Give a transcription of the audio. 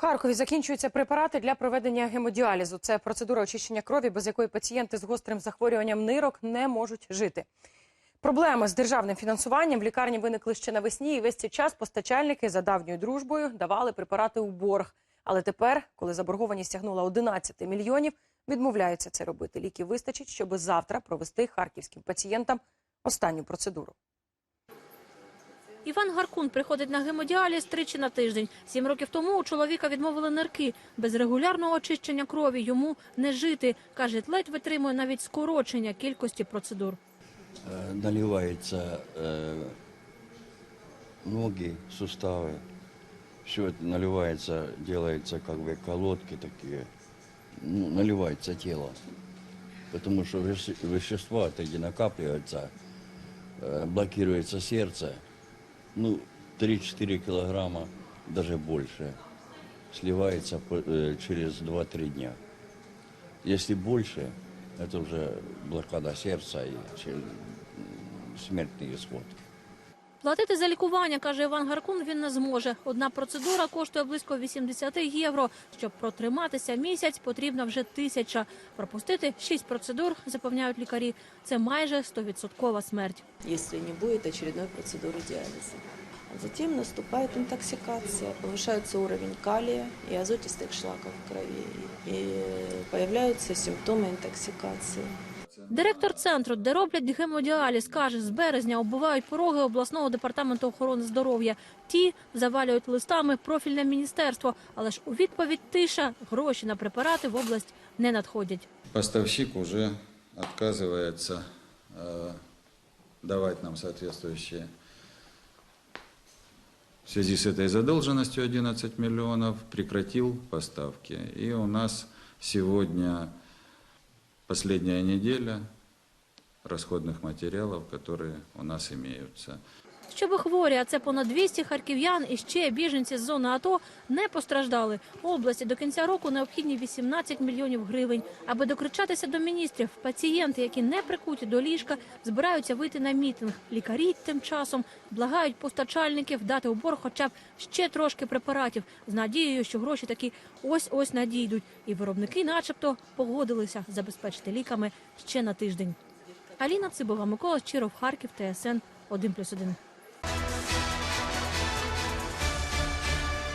Харкові закінчуються препарати для проведення гемодіалізу. Це процедура очищення крові, без якої пацієнти з гострим захворюванням нирок не можуть жити. Проблеми з державним фінансуванням в лікарні виникли ще навесні, і весь цей час постачальники за давньою дружбою давали препарати у борг. Але тепер, коли заборгованість сягнула 11 мільйонів, відмовляються це робити. Ліків вистачить, щоб завтра провести харківським пацієнтам останню процедуру. Іван Гаркун приходить на гемодіаліз тричі на тиждень. Сім років тому у чоловіка відмовили нирки. Без регулярного очищення крові йому не жити. Каже, ледь витримує навіть скорочення кількості процедур. Э, наливается э, ноги, суставы. Все это наливается, делается как бы колодки такие, ну, наливается тело. Потому что веще- вещества такие накапливаются, э, блокируется сердце. Ну, 3-4 килограмма, даже больше, сливается по- э, через 2-3 дня. Если больше, это уже блокада сердца и че- м, смертный исход. Платити за лікування, каже Іван Гаркун, він не зможе. Одна процедура коштує близько 80 євро. Щоб протриматися місяць, потрібна вже тисяча. Пропустити шість процедур, запевняють лікарі, це майже 100% смерть. если не будет очередной процедуры диализа. А Затем наступает интоксикация, повышается уровень калия и азотистых шлаков в крови, и появляются симптомы интоксикации. Директор центру, де роблять гемодіаліз, каже, з березня оббивають пороги обласного департаменту охорони здоров'я. Ті завалюють листами профільне міністерство, але ж у відповідь тиша гроші на препарати в область не надходять. Поставщик уже отказывается э, давать нам соответствующие в связи с этой задолженностью 11 миллионов, прекратил поставки. И у нас сегодня последняя неделя расходных материалов, которые у нас имеются. Щоби хворі, а це понад 200 харків'ян і ще біженці з зони АТО не постраждали. Області до кінця року необхідні 18 мільйонів гривень. Аби докричатися до міністрів, пацієнти, які не прикуті до ліжка, збираються вийти на мітинг. Лікарі тим часом благають постачальників дати у борг хоча б ще трошки препаратів з надією, що гроші таки ось-ось надійдуть. І виробники, начебто, погодилися забезпечити ліками ще на тиждень. Аліна Цибова, Микола Щиров, Харків, ТСН 1+,1.